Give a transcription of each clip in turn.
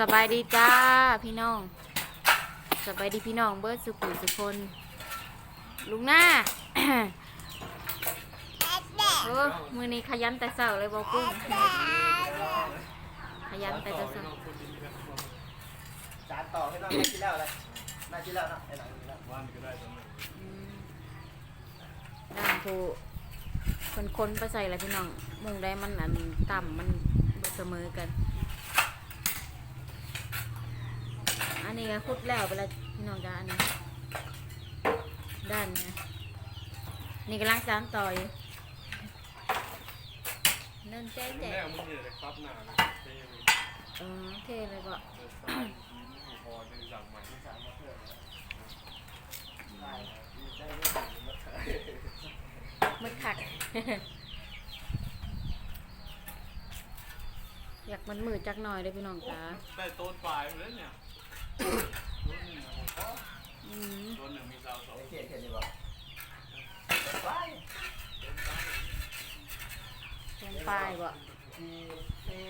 สบายดีจ้าพี่น้อง สบายดีพี่น้องเบิร์ดสุขุมสุคนลุงหน้าโอ้มือนี้ขยันแต่เช้าเลยบอกกุ้งขยันแต่เช้าจานต่อให้น้องมากินแล้วเลยมากินแล้วเนาะไอ้หนังกินแล้วอืมด่างผูคนคนๆไปใส่อะไรพี่น้องมุงได้มันอันต่ำมันบ่เสมอกัน อันนี้ก็คุดแล้วไปแล้วพี่น้องจ้าอันนี้ด้านนี้นี่กำลังสานต่ออยู่เนิ่นเจ๊เจ๊แม่มึงเนี่ยเลยครับหนาเลยเท่เลยเออเท่เลยบ่เออสายยิ้มหูคอดึงสั่งใหม่สามมาเพื่อนได้ได้เรื่องหนึ่งมาเถอะมืดขัก อยากมันมืดจักหน่อยเลยพี่น้องจ้าได้ต้นปลายเลยเนี่ย ต้นหนึ่งมก็อืมต้นหนึ่งมีสาสองเขียนเขียนดีบอกไปลงไปบ่ทีเท่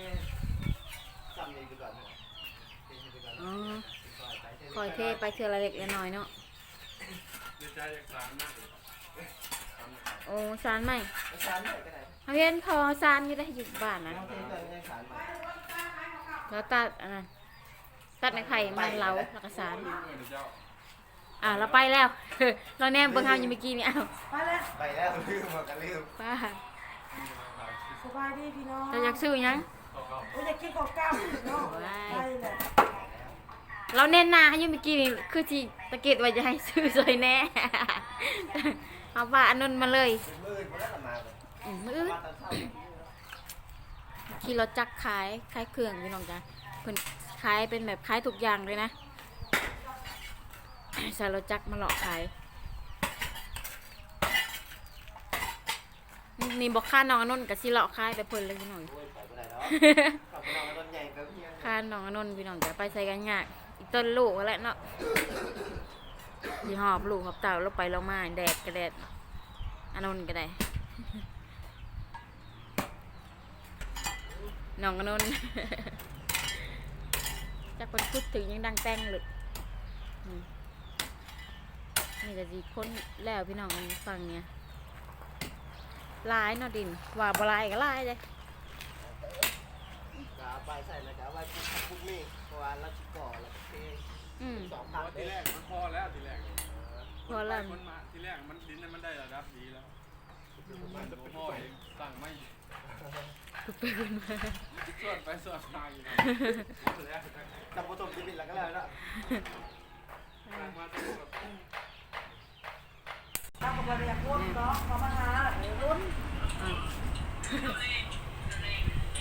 จำเลยดีกว่าเนาะเท่ดีกว่าอ๋อเนาะคอยเทไปเทือละเล็กละน้อยเนาะในใจอยากสารมากเลยสาะโอ้ซานใหม่ไม่สารได้เขาเห็นพอซานอยู่ได้อยู่บ้านนะเราแล้วตัดอันนั้น ตัดในไข่มันเล้าแล้วก็ซานเมื่อเดี๋ยวเจ้าอ่าเราไปแล้ว เราแนมเบิ่งเฮาอยู่เมื่อกี้นี่อ้าวไปแล้วไปแล้วลืมมากันลืมป้าสบายดีพี่น้องเราอยากซื้อหยังต่อเก่าโอ้ยอยากกินข้าวกล้ามเนาะไปเลยเราเน้นหน้าให้อยู่เมื่อกี้นี่คือที่ตะเกียบว่าจะให้ซื้อซอยแน่เอาว่าอันนั้นมาเลยเป็นมืดมาแล้วมาเลยอืมมื้อมาตอนเช้าขี่รถจักรขายขายเครื่องพี่น้องจ้ะเพิ่น ขายเป็นแบบขายทุกอย่างเลยนะส่รจักมาหลอกขายนี่บอกค่าน้องอนนท์กับสิหลอกขายไปเพิ่นเลยพี่น้องโอ้ยไปไม่ได้เนาะขับไปนอยค่าน้องอนนท์พี่น้องจะไปใส่กันยากอีต้นลูกแล้วเนาะยี่หอบลูกหอบเต่าแล้วไปแล้วมาแดดก็แดดอนนท์ก็ได้น้องอนนท์ จากคนพูดถึงยังดังแต่งเลยอืมนี่ก็สีค้นแล้วพี่น้องอันฟังเนี่ยลายเนาะดิน ว่าบลายก็ลายเลยกาไปใส่แล้วกาไว้ปุ๊บปุ๊บนี่เพราะว่าเราชิก่อแล้วก็เทอืมสองเพพันราะเอที่งแรกมันพอแล้วที่แรกพอแล้วคนมาที่แรกมันดินมันได้ระดับดีแล้วมันจะพ่อเองสั่งไม่ กูเป็นมาส่วนไปส่วนมาอยู่นะแล้วจับประตูจะปิดแล้วก็แล้วนะสั่งมาตัวแบบถ้าเขาบอกอยากวนเนาะเขามาหาเดี๋ยววน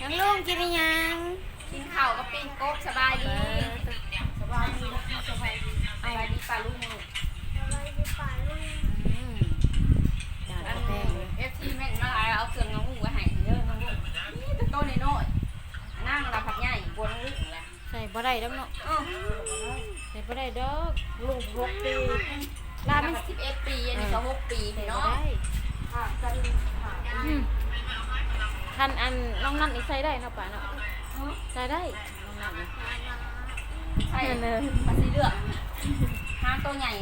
ยังลุงกินยังกินข้าวกับปิ้งกบสบายดีสบายดีสบายดีสบายดีป่าลุงอืมจ้าอันแป้งเลยเอฟซีแม่งมาหลายเอาเครื่องน้อง นี่แต่ต้นน้อยๆนั่งรับผักใหญ่บนลูกแหละใส่บ่ได้ดอกเนาะอ้าวใส่บ่ได้ดอกลูกหกปีลามันสิบเอ็ดปีอันนี้ก็หกปีใส่พี่บ่น้องได้อะกันหาอืมคันอันน้องนั่นนี่ใส่ได้เนาะป่าเนาะใส่ได้น้องนั่นนี่ใช่นั่นเลยมันสีเหลืองห้ามตัวใหญ่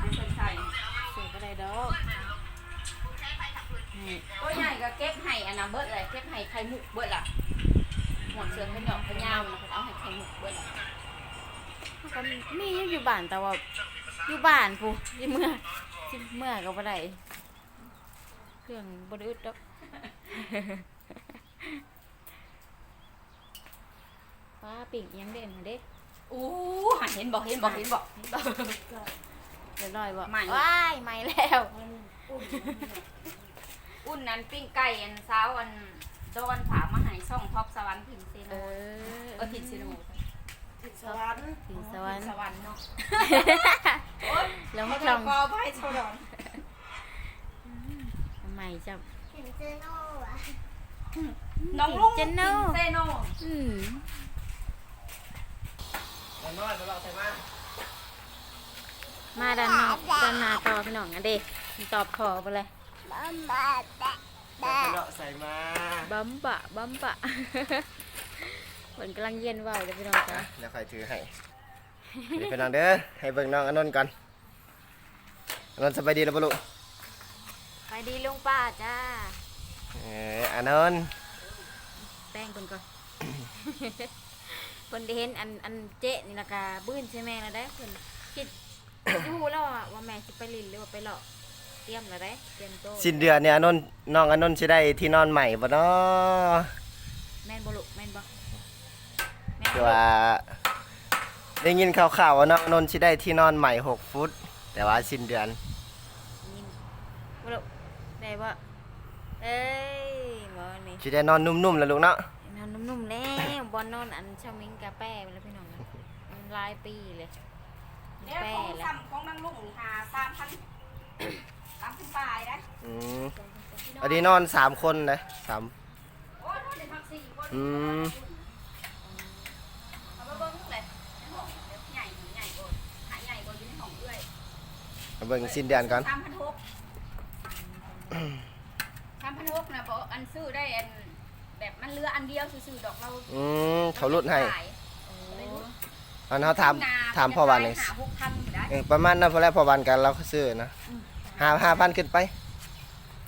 เป็นใส่ใส่บ่ได้ดอกนี่ ตัวใหญ่ก็เก็บให้อันนั้นเบิดเลยเก็บให้ไข่มุกเบิดล่ะหมดเสือขยอกขยาวมันเอาให้ไข่มุกเบิดล่ะมันก็มีอยู่อยู่บ้านแต่ว่าอยู่บ้านผู้สิเมื่อสิเมื่อก็บ่ได้เครื่องบ่ได้อึดดอกป้าปิ่งอิหยังเด่นหั่นเด้อู้หันเห็นบอกเห็นบอกเห็นบอกเรียบร้อยบ่ใหม่ว้ายใหม่แล้ว อุ่นนั้นปิ้งไก่อันเช้าอันโดนผามาใหายซ่องท็อปสวรรค์พินเซโนเออเออพินเซโนติดสวรรค์ปิ่งสวรรค์สวรรค์เนาะแล้วเขามาจะช่องกอไพ่ชาวดอนใหม่จ้ะน้องลุงเจนโน่เซโนอืมแล้วน้อยมาเราใส่มามาดันนอกดันหนาต่อพี่น้องอันเด้ตอบขอไปเลย แล้วก็ใส่มาบัมปะบัมปะฝนกำลังเย็นว่าวเลยพี่น้องจ้ะเดี๋ยวค่อยถือให้เดี๋ยวไปนอนเด้อให้เบิ่งน้องอนนท์ก่อนอนนท์สบายดีแล้วบ่ลูกไปดีลุงป้าจ้าเอออนนท์แป้งคนก่อนคนได้เห็นอันอันเจ๊นี่ละกาบื้นใช่ไหมแล้วได้คนคิดรู้แล้วอะว่าแม่สิไปลินหรือว่าไปหลอกเตรียมแล้วได้เตรียมโตะสิ้นเดือนเนี่ยอนนท์น้องอนนท์สิได้ที่นอนใหม่บ่เนาะแม่นบ่ลุแม่นบ่แม่นคือบ่ว่าได้ยินข่าวๆว่าน้องอนนท์สิได้ที่นอนใหม่หกฟุต แต่ว่าสิ้นเดือนยินบ่ลุได้บ่เอ้ยบ่นี่สิได้นอนนุ่มๆแล้วลูกเนาะนอนนุ่มๆแล้วบอนนอนอันชามิงกาแป้ไปแล้วพี่น้องนะมันหลายปีเลยมันเนี่ยแป้ของแล้ว ซ้ำของนางลุงหาสามพัน สามพันปลายได้อืมอันนี้นอนสามคนนะสามโอ้ยเดี๋ยวพักสี่คนอืมเอาไปเบิ้งเลยในห้องเดี๋ยวใหญ่ใหญ่กว่าหาใหญ่กว่าอยู่ในห้องเอื้อยมาเบิ่งสิ้นเดือนก่อนสามพันหกสามพันหกนะบอกอันซื้อได้อันแบบมันเหลืออันเดียวซื้อๆดอกเราอืมเขาลดให้ขายโอ้อันเขาถามถามพ่อวันเลยหาหกพันได้ เออประมาณนั้นพอแล้วพอวันกันเราก็ซื้อนะ ห้าห้าพันขึ้นไป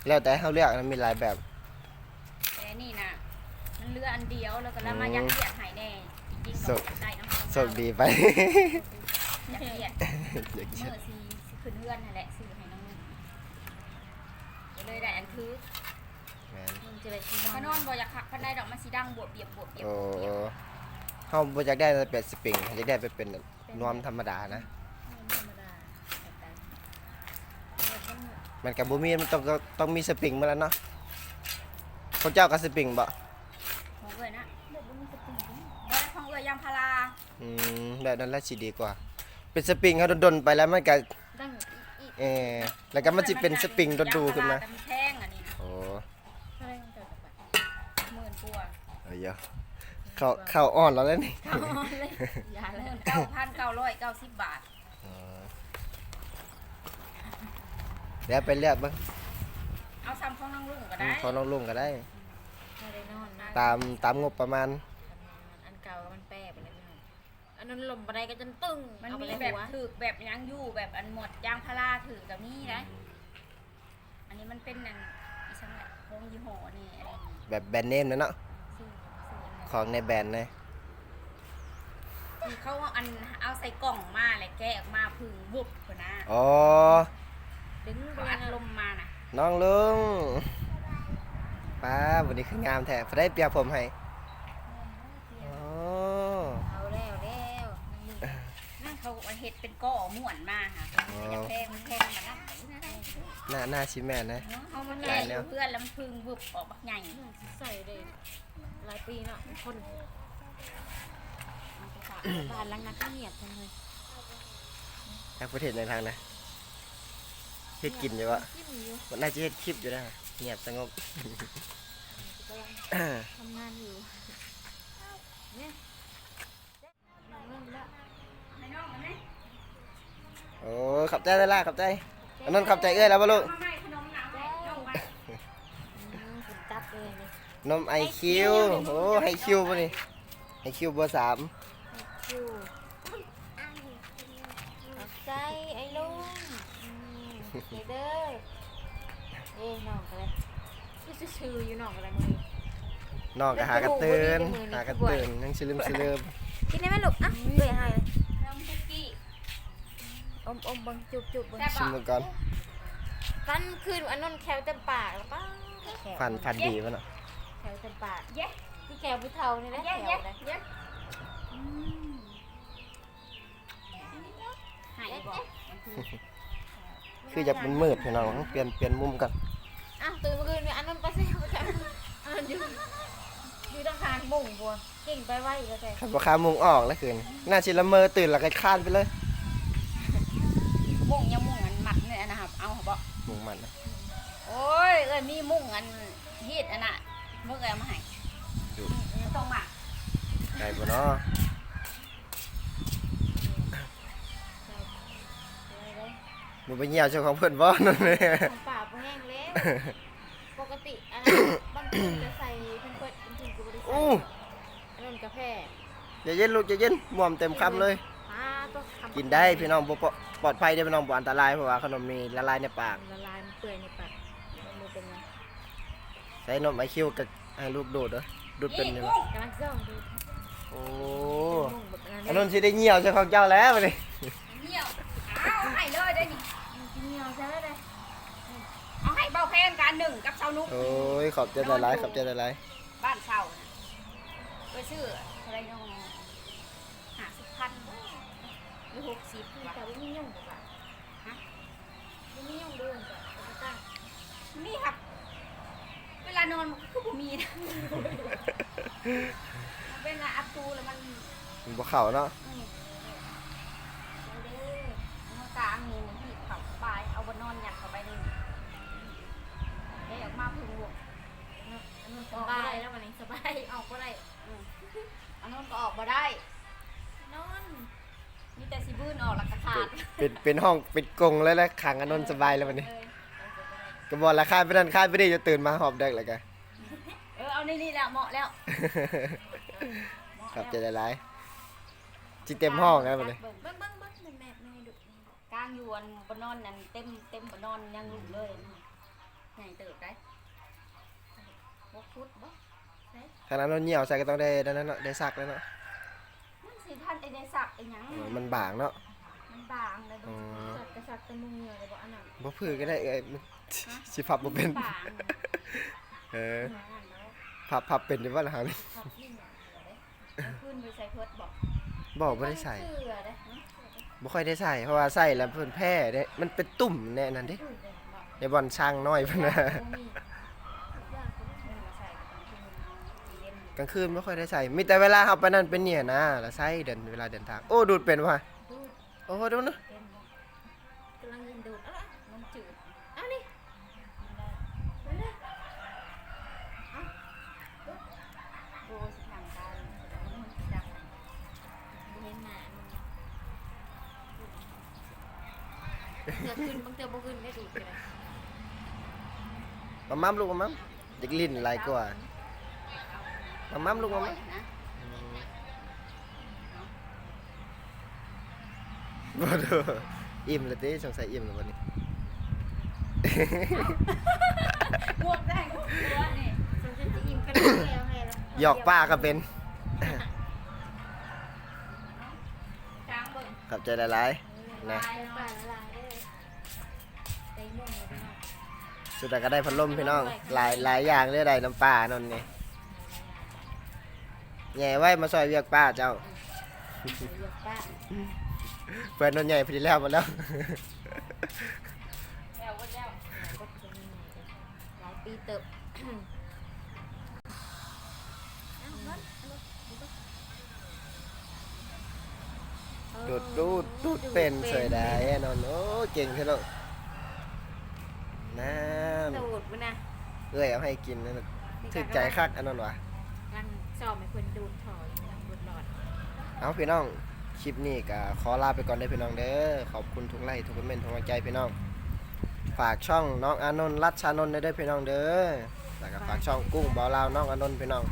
แล้วแต่เขาเลือกนะมีหลายแบบ แต่นี่นะมันเหลืออันเดียวแล้วก็แล้วมายัดเยียดใหายแน่จริงๆโชก็คได้น้ำมันโชคดีไป ยัดเยียด อยากเมื่เชื่ออซีขึ้นเพื่อนนั่นแหละซื้อให้น้องนุ่นก็เลยได้อันคือแม่นมึงจะไปที่นอพนอนนบ่อยากขักพันได้ดอกมันสีดังบวบเบียบบวบเบียบโอ้บวบเบียบเขาบ่อยากได้เป็ดสปริงอยากได้ไปเป็นนวมธรรมดานะ ธรรมดาแบบใดแบบนั้น มันกับบูมีมันต้องต้องมีสปริงมาแล้วเนาะเขาเจ้ากับสปริงบ่ของเอ้ยนะแบบบ่มีสปริงด้วยบ่ได้ของเอ้ยยางพาราอืมแบบนั้นแหละสิดีกว่า เป็นสปริงเขาดนๆไปแล้วมันก็ดังอีกเออแล้วก็มันจะเป็นสปริงดูๆขึ้นมายงพรแต่มันแพงอันนี้นะโอ้เท่าไหรมันเกิดแบบหมื่นกว่าเอ้ยอะเข้าเข้าอ่อนแล้วแล้วนี่เอาเลยอย่าหเลยมื่นเก้าพันเก้าร้อยเก้าสิบบาท อ๋อเดี๋ยวไปเลือกเบ้างเอาซ้ำของน้องลุงก็ได้พอน้องลุงก็ได้ ไม่ได้นอนนะตามตามงบประมาณ อันเก่ามันแป้ไปเลยพี่น้องอันนั้นลมบันไดก็จนตึ้งมันเอาไปมีเลยแบบหัวถือแบบยังอยู่แบบอันหมดยางพาราถือกับนี่นะอันนี้มันเป็นนั่นอีช่างแหละวงยี่ห้อนี่อะไรนี่แบบแบรนด์เนมนะเนาะ ซื้อซื้ออันนั้นของในแบรนด์เลยคือเขาเอาอันเอาใส่กล่องมาเลยแกะออกมาพึ่งบุบคนนะอ๋อ ดึงไปเขาเลอัยดนะลมมาน่ะน้องลุงป้าวันนี้คืองามแท้พอได้เปียกผมให้อ๋อเอาแล้วแล้วนี่นั่นเขาเอาเห็ดเป็นก้อม่วนมาค่ะอยากแพงมันแพงมานั่นหน้าหน้าชิแม่นนะเอามันแก่อยู่เพื่อนแล้วมันพึ่งบุบออกบักใหญ่ใส่เลยหลายปีเนาะคนบ้านหลังนักเงียบจังเลยทางประเทศในทางนะ เฮ็ดกินอยู่วะจิ้มอยู่มันน่าจะเฮ็ดคลิปอยู่นะเงียบสงบกำลังทำงานอยู่เนี่ยเริ่มแล้วให้น้องมันไหมโอ้ขับใจได้ล่ะขับใจอันนั้นขับใจเอ้ยแล้วบ่ลูกมาไม่ขนมหนาวไหมน้องมาอืมผมจับเลยนี่นมไอคิวโอ้ไอคิวป่ะนี่ไอคิวเบอร์สาม คิวขอบใจไอ้ลุงอืมเดี๋ยวเด้อเอ้น้องอะไร ชื่อชื่ออยู่น้องอะไรมึงนอกก็หากระตือนหากระตือนยังสลืมสลืมกินได้ไหมลูกอะเบื่อให้เลยน้องคุกกี้อมอมบังจุบจุบบังแซ่บชิมปะดูก่อนฟันคืนอันนั้นแควเต็มปากแล้วป้าแขวฟันฟันดีป่ะเนาะแขวเต็มปากเย้ที่แขวผู้เฒ่านี่แหละแขเย้วเย้เลยเย้อืมหายบอกคืออยากมันมืดพี่น้องเปลี่ยนเปลี่ยนมุมกัน อันนั้นอยู่อยู่ต้องทางบุ่งบัวเก่งไปไว้อีกแล้วแกขับราคามุงออกแล้วคืนน่าชิละเมอตื่นแล้วก็คลานไปเลยมุ่งยังมุ่งอันหมัดเนี่ยนะครับ เอาเหรอบอกมุงมันนะโอ้ยเอ้ยมีมุ่งอันฮีดอันน่ะมึงเอ้ยเอามาให้ต้องหมักไก่บ่เนาะมันไปเหี่ยวเจ้าของเพื่อนบ่นั่นเลยของป่าบ่แห้งแล้วปกติอันนั้นบางที จะใส่เพิ่นเปิดจริงๆกูบ่ได้ใส่อู้อันนั้นกาแฟอย่าเย็นลูกอย่าเย็นม่วมเต็มคำเลยอ่าต้องทำกินได้พี่น้องบ่ปลอปลอดภัยเด้อพี่น้องบ่อันตรายเพราะว่าขนมนี้ละลายในปาก ละลายมันเปื่อยในปากมันเป็นไงใส่นมไอคิวกับให้ลูกดูดเด้อดูดเป็นอยู่กุ้งกำลังจ้องดูโอ้ มุ่งแบบนั้นอันนั้นสิได้เหี่ยวใช่ของเจ้าแล้วบัดนี้ เหนียวเอาให้เลยได้นี่ กินเหนียวใช่ไหมเลย เอาให้เบาแพนการหนึ่งกับเชาวนุกโอ้ยขอบใจหลายๆขอบใจหลายบ้านเช่าน่ะไปซื้ออะไรน้องหาสิบพันหรือหกสิบแต่ว่าไม่ยุ่งกับฮะไม่ยุ่งด้วยกับกระตั้งนี่ครับ เวลานอนมันก็บ่มีนะ มันเป็นอัตูแล้วมันๆมันบ่เข้าเนาะอืมเอาเด้อเอากลางนี่มันหีบเขาสบาย เอาบนนอนหยัดเข้าไปนี่ ได้ออกมาพึ่งวกอันนั้นสบายแล้ววันนี้สบายออกก็ได้อืมอันนั้นก็ออกมาได้ นอนมีแต่สิบื้นออกแล้วก็ขาดเป็นเป็นห้องเป็นกรงเลยแหละขังอันนนสบายแล้วบัดนี้ เออก็บอกราคาไปนั่นคาดไปได้จะตื่นมาหอบแดกเลยกัน เออเอานี่นี่แหละเหมาะแล้วเหมาะครับแล้วใจหลายๆจิเต็มห้องแล้วบัดนี้เบิ่งเบิ้งเบิ้งเบิ้งแม่แม่แม่ดุกลางอยู่อันบนนอนนั่นเต็มเต็มบนนอนยังอยู่เลยใหญ่เติบได้บกฟุตบ่ขนาดนั้นเหี่ยวใส่ก็ต้องได้นั่นเนาะได้ซักแล้วเนาะมันสิท่านไอ้ได้สักไอ้หยังเออมันบางเนาะ มันบางเลยอ๋อสัตว์กระสัตว์ตะมุงเหนียวเลยบอกอันนั้นบ่พื้นก็ได้เอ้ยมันสิพับบ่เป็น บางเออหางแล้วพับพับเป็นอยู่บ่ล่ะครับนี่ขับนี่หยังเหรอเด้เอาขึ้นไปใส่เพิดบอกบอกบ่ได้ใส่เสือเด้บ่ค่อยได้ใส่เพราะว่าใส่แล้วเพิ่นแพ้เด้มันเป็นตุ่มแน่นั่นเด้ ในบ่อนช่างน้อยเพิ่นน่ะกลางคืนไม่ค่อยได้ใส่ มีแต่เวลาเอาไปนั่นเป็นเนี่ยนะแล้วใส่เดินเวลาเดินทาง โอ้ดูดเป็นว่ะโอ้ดูนะกำลังยินดูดอะไรมันจืดอ้าวนี่ดูสิหนังตาเลยมันดังเห็นหนาเสือขึ้นบางเตือบ่ขึ้นได้ดูดไปเลย มามั่มลูกมามั่มเด็กลิ้นไหลกว่ามามั่มลูกมามั่มนะบ่ดูอิ่มเลยติสงสัยอิ่มแล้ววันนี้บวกได้บวกเยอะนี่สงสัยจะอิ่มกันแล้วไงล่ะหยอกป้าก็เป็นกลางเบิ่งขับใจหลายๆนะไปป่าละลาย สุดท้ายก็ได้พัดลมพี่น้อง หลายหลายอย่างเลยได้น้ำปลานนนี่แง่ไว้มาซอยเวียกป้าเจ้าเลือกป้าเพื่อนนนใหญ่พอดีแล้วหมาแล้วแล้วก็แล้วก็จะมีหลายปีเติบดูดดูดดูดเป็นเสยได้แน่นอนโอ้เก่งแค่ลูก น้ดูดมันนะำเอ้ยเอาให้กินนั่นน่ะถึกใจคักอันนั้นวะ รังชอบให้คนดูดถอยดูดหลอด เอาพี่น้อง คลิปนี้ก็ขอลาไปก่อนได้อพี่น้องเด้อ ขอบคุณทุกไลค์ทุกคอมเมนต์ทุกกำลังใจพี่น้อง ฝากช่องน้องอานนท์รัชชานนท์ได้ด้วยพี่น้องเด้อ แล้วก็ฝากช่องกุ้งบ่าวลาวน้องอานนท์พี่น้อง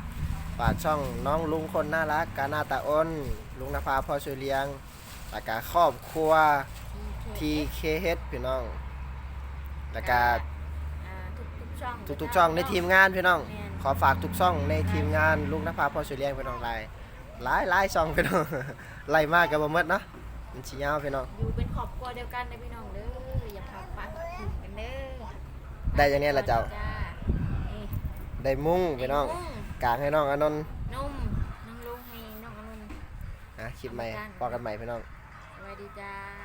ฝากช่องน้องลุงคนน่ารักกาหนาตาอ้น ลุงนภาพ่อช่วยเลี้ยงแล้วก็ครอบครัว TKH พี่น้อง แล้วก็อ่าทุกๆช่องทุกๆช่องในทีมงานพี่น้อง แม่น ขอฝากทุกช่องในทีมงานลุงนภาพ่อช่วยเลี้ยงพี่น้องหลายหลายหลายช่องพี่น้อง ไล่มากกับบ่หมดเนาะมันสิยาวพี่น้อง อยู่เป็นครอบครัวเดียวกันนะพี่น้องเด้ออย่าพาปะถิ่นกันเด้อได้อย่างนี้ละเจ้า นี่ได้มุ้งพี่น้องมุ้งกลางให้น้องอานนท์นุ่มน้องลุงให้น้องอนุนอะคลิปใหม่เหมือนกันพอกันใหม่พี่น้อง สวัสดีจ้า